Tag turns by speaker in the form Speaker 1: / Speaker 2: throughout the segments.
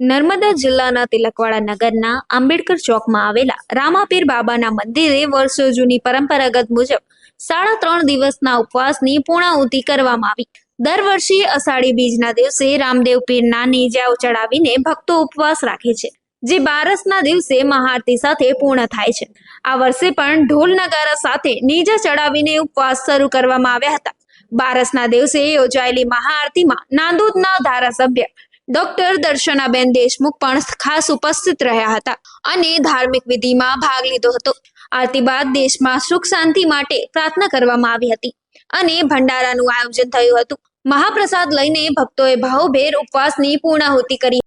Speaker 1: નર્મદા જિલ્લાના તિલકવાડા નગરના આંબેડકર ચોકમાં આવેલા રામાપીર બાબાના મંદિરે વર્ષો જૂની પરંપરાગત મુજબ સાડા ત્રણ દિવસના ઉપવાસની પૂર્ણાહુતિ કરવામાં આવી. દર વર્ષે અષાઢી બીજના દિવસે રામદેવ પીરના નેજાઓ ચડાવીને ભક્તો ઉપવાસ રાખે છે, જે બારસના દિવસે મહાઆરતી સાથે પૂર્ણ થાય છે. આ વર્ષે પણ ઢોલ નગારા સાથે નેજા ચડાવીને ઉપવાસ શરૂ કરવામાં આવ્યા હતા. બારસના દિવસે યોજાયેલી મહાઆરતીમાં નાંદોદના ધારાસભ્ય ડોક્ટર દર્શનાબેન દેશમુખ પણ ખાસ ઉપસ્થિત રહ્યા હતા અને ધાર્મિક વિધિમાં ભાગ લીધો હતો. આરતી બાદ દેશમાં સુખ શાંતિ માટે પ્રાર્થના કરવામાં આવી હતી અને ભંડારાનું આયોજન થયું હતું. મહાપ્રસાદ લઈને ભક્તોએ ભાવભેર ઉપવાસની પૂર્ણાહુતિ કરી.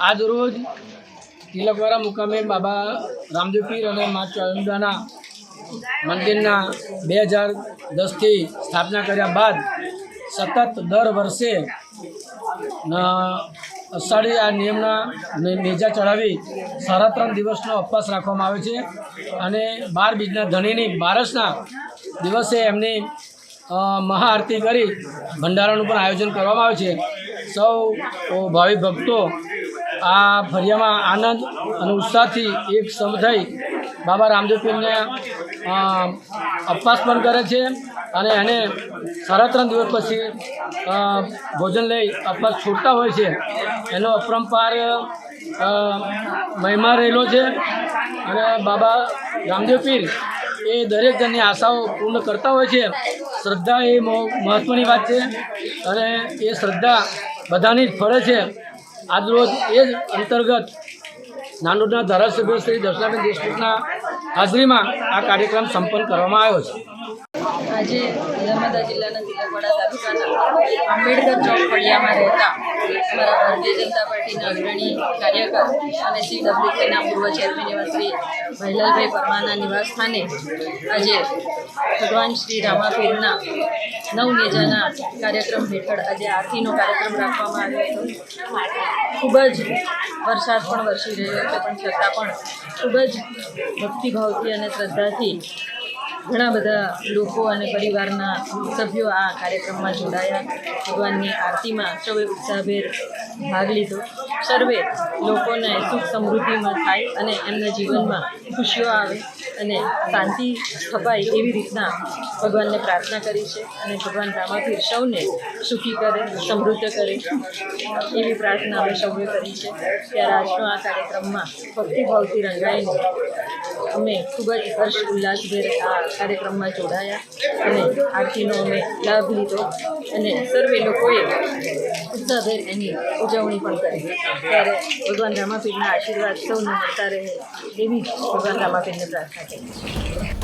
Speaker 2: આજ રોજ તિલકવારા મુકામે બાબા રામદેવ પીર અને મા ચામુંડાના મંદિરના બે હજાર દસથી સ્થાપના કર્યા બાદ સતત દર વર્ષે અષાઢી આ નિયમના નેજા ચડાવી સાડા ત્રણ દિવસનો ઉપવાસ રાખવામાં આવે છે. અને બાર બીજના ધણીની બારસના દિવસે એમની મહાઆરતી કરી ભંડારાનું પણ આયોજન કરવામાં આવે છે. સૌ ભાવિ ભક્તો આ ફરિયામાં આનંદ અને ઉત્સાહથી એક સમ થઈ બાબા રામદેવ પીરને અપવાસ પણ કરે છે. અને એને સાડા ત્રણ દિવસ પછી ભોજન લઈ ઉપવાસ છોડતા હોય છે. એનો અપરંપાર મહિમા રહેલો છે. અને બાબા રામદેવ પીર એ દરેક જણની આશાઓ પૂર્ણ કરતા હોય છે. શ્રદ્ધા એ મહ- મહત્ત્વની વાત છે. અને એ શ્રદ્ધા બધાની જ ફળે છે. આજરોજ એ જ અંતર્ગત નાનોદના ધારાસભ્ય શ્રી દર્શનાબેન દેશમુખના હાજરીમાં આ કાર્યક્રમ સંપન્ન કરવામાં આવ્યો છે.
Speaker 3: આજે નર્મદા જિલ્લાના તિલકવાડા તાલુકાના આંબેડકર ચોક ફળિયામાં રહેતા અમારા ભારતીય જનતા પાર્ટીના અગ્રણી કાર્યકર અને સી ડબ્લ્યુકેના પૂર્વ ચેરમેન એવા શ્રી ભૈલાલભાઈ પરમારના નિવાસ સ્થાને આજે ભગવાન શ્રી રામાપીરના નવ નેજાના કાર્યક્રમ હેઠળ આજે આરતીનો કાર્યક્રમ રાખવામાં આવ્યો હતો. ખૂબ જ વરસાદ પણ વરસી રહ્યો છે, પણ છતાં પણ ખૂબ જ ભક્તિભાવથી અને શ્રદ્ધાથી ઘણા બધા લોકો અને પરિવારના સભ્યો આ કાર્યક્રમમાં જોડાયા. ભગવાનની આરતીમાં સૌએ ઉત્સાહભેર ભાગ લીધો. સર્વે લોકોને સુખ સમૃદ્ધિમાં થાય અને એમના જીવનમાં ખુશીઓ આવે અને શાંતિ સ્થપાય એવી રીતના ભગવાનને પ્રાર્થના કરી છે અને ભગવાન રામાપીર સૌને સુખી કરે, સમૃદ્ધ કરે એવી પ્રાર્થના અમે સૌએ કરી છે. ત્યારે આજનો આ કાર્યક્રમમાં ભક્તિભાવથી રંગાઈને અમે ખૂબ જ હર્ષ ઉલ્લાસભેર આ કાર્યક્રમમાં જોડાયા અને આરતીનો અમે લાભ લીધો અને સર્વે લોકોએ ઉત્સાહભેર એની ઉજવણી પણ કરી. ત્યારે ભગવાન રામાપીરના આશીર્વાદ સૌને મળતા રહે એવી ભગવાન રામાપીરને પ્રાર્થના કરી